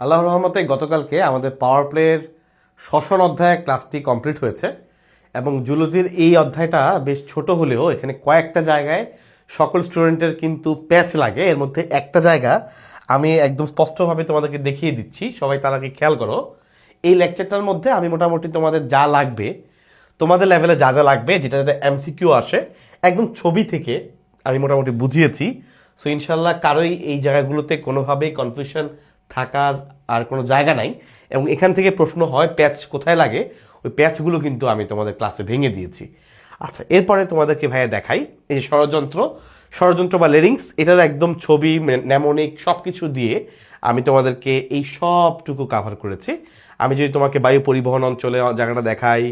আল্লাহ রহমতে গতকালকে আমাদের পাওয়ার প্লের ষষ্ঠ অধ্যায় ক্লাসটি কমপ্লিট হয়েছে এবং জুলজির এই অধ্যায়টা বেশ ছোট হলেও এখানে কয়েকটা জায়গায় সকল স্টুডেন্টের কিন্তু প্যাচ লাগে। এর মধ্যে একটা জায়গা আমি একদম স্পষ্টভাবে তোমাদেরকে দেখিয়ে দিচ্ছি। সবাই তারাকে খেয়াল করো। এই লেকচারটার মধ্যে আমি মোটামুটি তোমাদের যা লাগবে, তোমাদের লেভেলে যা যা লাগবে, যেটা যেটা এমসিকিউ আসে, একদম ছবি থেকে আমি মোটামুটি বুঝিয়েছি। সো ইনশাল্লাহ কারোই এই জায়গাগুলোতে কোনোভাবেই কনফিউশন থাকার আর কোনো জায়গা নাই। এবং এখান থেকে প্রশ্ন হয়, প্যাচ কোথায় লাগে? ওই প্যাচগুলো কিন্তু আমি তোমাদের ক্লাসে ভেঙে দিয়েছি। আচ্ছা এরপরে তোমাদেরকে ভাইয়া দেখাই। এই যে ষড়যন্ত্র ষড়যন্ত্র বা লেরিংস, এটার একদম ছবি ন্যামনিক সব কিছু দিয়ে আমি তোমাদেরকে এই সবটুকু কাভার করেছি। আমি যদি তোমাকে বায়ু পরিবহন অঞ্চলে জায়গাটা দেখাই,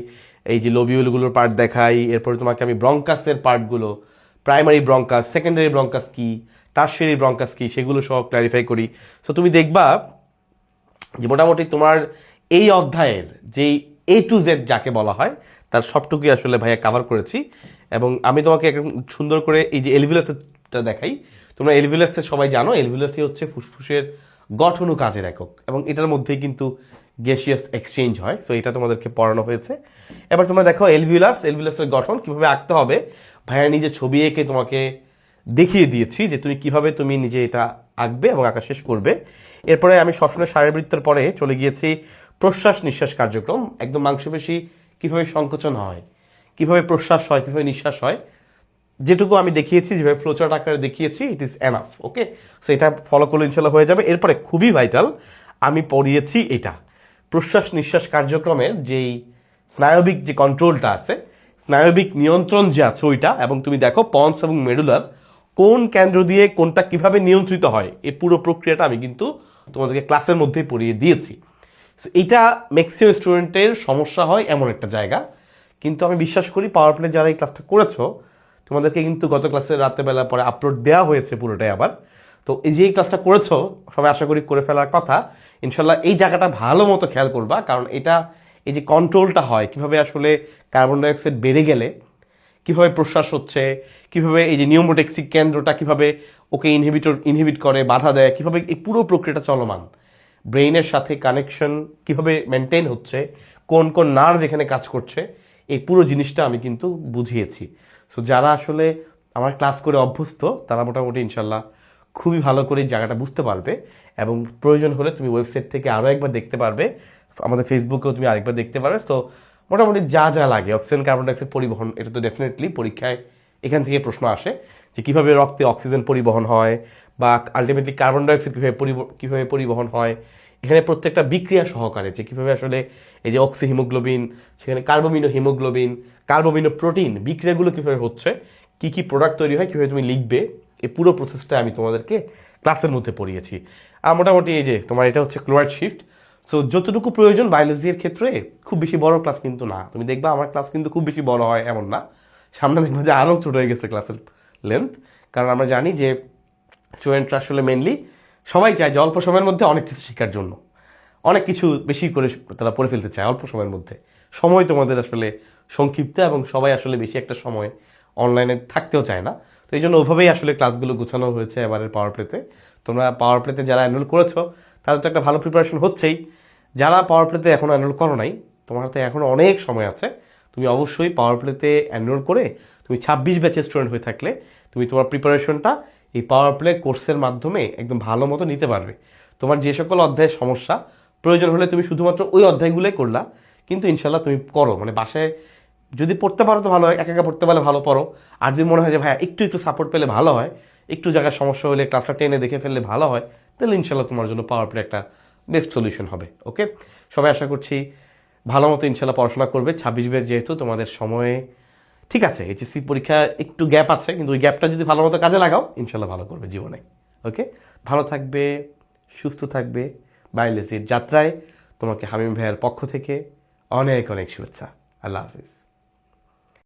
এই যে লোবিউলগুলোর পার্ট দেখাই, এরপরে তোমাকে আমি ব্রঙ্কাসের পার্টগুলো প্রাইমারি ব্রঙ্কাস সেকেন্ডারি ব্রঙ্কাস কি টার্সিয়ারি ব্রঙ্কাস কি সেগুলো সব ক্ল্যারিফাই করি। সো তুমি দেখবা যে মোটামুটি তোমার এই অধ্যায়ের যেই এ টু জেড যাকে বলা হয়, তার সবটুকুই আসলে ভাইয়া কাভার করেছি। এবং আমি তোমাকে একদম সুন্দর করে এই যে এলভিলাসটা দেখাই। তোমরা এলভিলাসের সবাই জানো এলভিলাসই হচ্ছে ফুসফুসের গঠন ও কাজের একক। এবং এটার মধ্যেই কিন্তু গ্যাসিয়াস এক্সচেঞ্জ হয়। সো এটা তোমাদেরকে পড়ানো হয়েছে। এবার তোমরা দেখো এলভিলাস এলভিলাসের গঠন কীভাবে আঁকতে হবে। ভাইয়া নিজে ছবি এঁকে তোমাকে দেখিয়ে দিয়েছি যে তুমি কীভাবে তুমি নিজে এটা আঁকবে এবং আঁকা শেষ করবে। এরপরে আমি শ্বসনের শারীরবৃত্তের পরে চলে গিয়েছি প্রশ্বাস নিঃশ্বাস কার্যক্রম। একদম মাংসপেশি কীভাবে সংকোচন হয়, কীভাবে প্রশ্বাস হয়, কীভাবে নিঃশ্বাস হয়, যেটুকু আমি দেখিয়েছি, যেভাবে ফ্লোচার্ট আকারে দেখিয়েছি it is enough okay so এটা ফলো করলে ইনশাল্লাহ হয়ে যাবে। এরপরে খুবই ভাইটাল আমি পড়িয়েছি এটা। প্রশ্বাস নিঃশ্বাস কার্যক্রমের যেই স্নায়বিক যে কন্ট্রোলটা আছে, স্নায়বিক নিয়ন্ত্রণ যে আছে ওইটা, এবং তুমি দেখো পন্স এবং মেডুলার কোন কেন্দ্র দিয়ে কোনটা কীভাবে নিয়ন্ত্রিত হয় এই পুরো প্রক্রিয়াটা আমি কিন্তু তোমাদেরকে ক্লাসের মধ্যেই পড়িয়ে দিয়েছি। এইটা ম্যাক্সিমাম স্টুডেন্টের সমস্যা হয় এমন একটা জায়গা। কিন্তু আমি বিশ্বাস করি পাওয়ার প্লে যারা এই ক্লাসটা করেছ, তোমাদেরকে কিন্তু গত ক্লাসের রাত্রেবেলা পরে আপলোড দেওয়া হয়েছে পুরোটাই আবার। তো এই যে এই ক্লাসটা করেছ, সবাই আশা করি করে ফেলার কথা। ইনশাল্লাহ এই জায়গাটা ভালো মতো খেয়াল করবা, কারণ এটা এই যে কন্ট্রোলটা হয়, কীভাবে আসলে কার্বন ডাইঅক্সাইড বেড়ে গেলে কীভাবে প্রশ্বাস হচ্ছে, কীভাবে এই যে নিউমোটেক্সিক কেন্দ্রটা কীভাবে ওকে ইনহিবিটর ইনহিবিট করে, বাধা দেয়, কীভাবে এই পুরো প্রক্রিয়াটা চলমান, ব্রেইনের সাথে কানেকশন কীভাবে মেনটেন হচ্ছে, কোন কোন নার্ভ এখানে কাজ করছে, এই পুরো জিনিসটা আমি কিন্তু বুঝিয়েছি। সো যারা আসলে আমার ক্লাস করে অভ্যস্ত, তারা মোটামুটি ইনশাল্লাহ খুবই ভালো করে জায়গাটা বুঝতে পারবে এবং প্রয়োজন হলে তুমি ওয়েবসাইট থেকে আরও একবার দেখতে পারবে, আমাদের ফেসবুকেও তুমি আরেকবার দেখতে পারবে। তো মোটামুটি যা যা লাগে অক্সিজেন কার্বন ডাইঅক্সাইড পরিবহন, এটা তো ডেফিনেটলি পরীক্ষায় এখান থেকে প্রশ্ন আসে যে কীভাবে রক্তে অক্সিজেন পরিবহন হয় বা আলটিমেটলি কার্বন ডাইঅক্সাইড কীভাবে কীভাবে পরিবহন হয়। এখানে প্রত্যেকটা বিক্রিয়া সহকারে যে কীভাবে আসলে এই যে অক্সি হিমোগ্লোবিন সেখানে কার্বোমিনো হিমোগ্লোবিন কার্বোমিনো প্রোটিন বিক্রিয়াগুলো কীভাবে হচ্ছে, কী কী প্রোডাক্ট তৈরি হয়, কীভাবে তুমি লিখবে এই পুরো প্রসেসটা আমি তোমাদেরকে ক্লাসের মধ্যে পড়িয়েছি। আর মোটামুটি এই যে তোমার এটা হচ্ছে ক্লোরাইড শিফট সো যতটুকু প্রয়োজন বায়োলজির ক্ষেত্রে, খুব বেশি বড় ক্লাস কিন্তু না। তুমি দেখবা আমার ক্লাস কিন্তু খুব বেশি বড় হয় এমন না। সামনে দেখব যে আরও ছোট হয়ে গেছে ক্লাসের লেন্থ কারণ আমরা জানি যে স্টুডেন্টরা আসলে মেনলি সবাই চায় যে অল্প সময়ের মধ্যে অনেক কিছু শেখার জন্য। অনেক কিছু বেশি করে তারা পড়ে ফেলতে চায় অল্প সময়ের মধ্যে। সময় তোমাদের আসলে সংক্ষিপ্ত এবং সবাই আসলে বেশি একটা সময় অনলাইনে থাকতেও চায় না। তো এই জন্য ওভাবেই আসলে ক্লাসগুলো গুছানো হয়েছে এবারের পাওয়ার প্লেতে তোমরা পাওয়ার প্লেতে যারা অ্যানরোল করেছ তাদের তো একটা ভালো প্রিপারেশন হচ্ছেই। যারা পাওয়ার প্লেতে এখন অ্যানরোল করো নাই, তোমার হাতে এখনও অনেক সময় আছে। তুমি অবশ্যই পাওয়ার প্লেতে অ্যানরোল করে তুমি ছাব্বিশ ব্যাচের স্টুডেন্ট হয়ে থাকলে তুমি তোমার প্রিপারেশনটা এই পাওয়ার প্লে কোর্সের মাধ্যমে একদম ভালো মতো নিতে পারবে। তোমার যে সকল অধ্যায়ের সমস্যা প্রয়োজন হলে তুমি শুধুমাত্র ওই অধ্যায়গুলোই করলা, কিন্তু ইনশাল্লাহ তুমি করো। মানে বাসায় যদি পড়তে পারো তো ভালো হয়, একা একা পড়তে পারলে ভালো পড়ো। আর যদি মনে হয় যে ভাই একটু একটু সাপোর্ট পেলে ভালো হয়, একটু জায়গায় সমস্যা হলে ক্লাসটা টেনে দেখে ফেললে ভালো হয় তাহলে ইনশাল্লাহ তোমার জন্য পাওয়ার প্লে একটা বেস্ট সলিউশন হবে ওকে সবাই আশা করছি ভালো মতো ইনশাল্লাহ পড়াশোনা করবে। ছাব্বিশ বের যেহেতু, তোমাদের সময়ে ঠিক আছে এইচএসসি পরীক্ষা একটু গ্যাপ আছে, কিন্তু ওই গ্যাপটা যদি ভালো মতো কাজে লাগাও ইনশাল্লাহ ভালো করবে জীবনে ওকে ভালো থাকবে, সুস্থ থাকবে বাইলেসির যাত্রায় তোমাকে হামিম ভাইয়ের পক্ষ থেকে অনেক অনেক শুভেচ্ছা। আল্লাহ হাফিজ।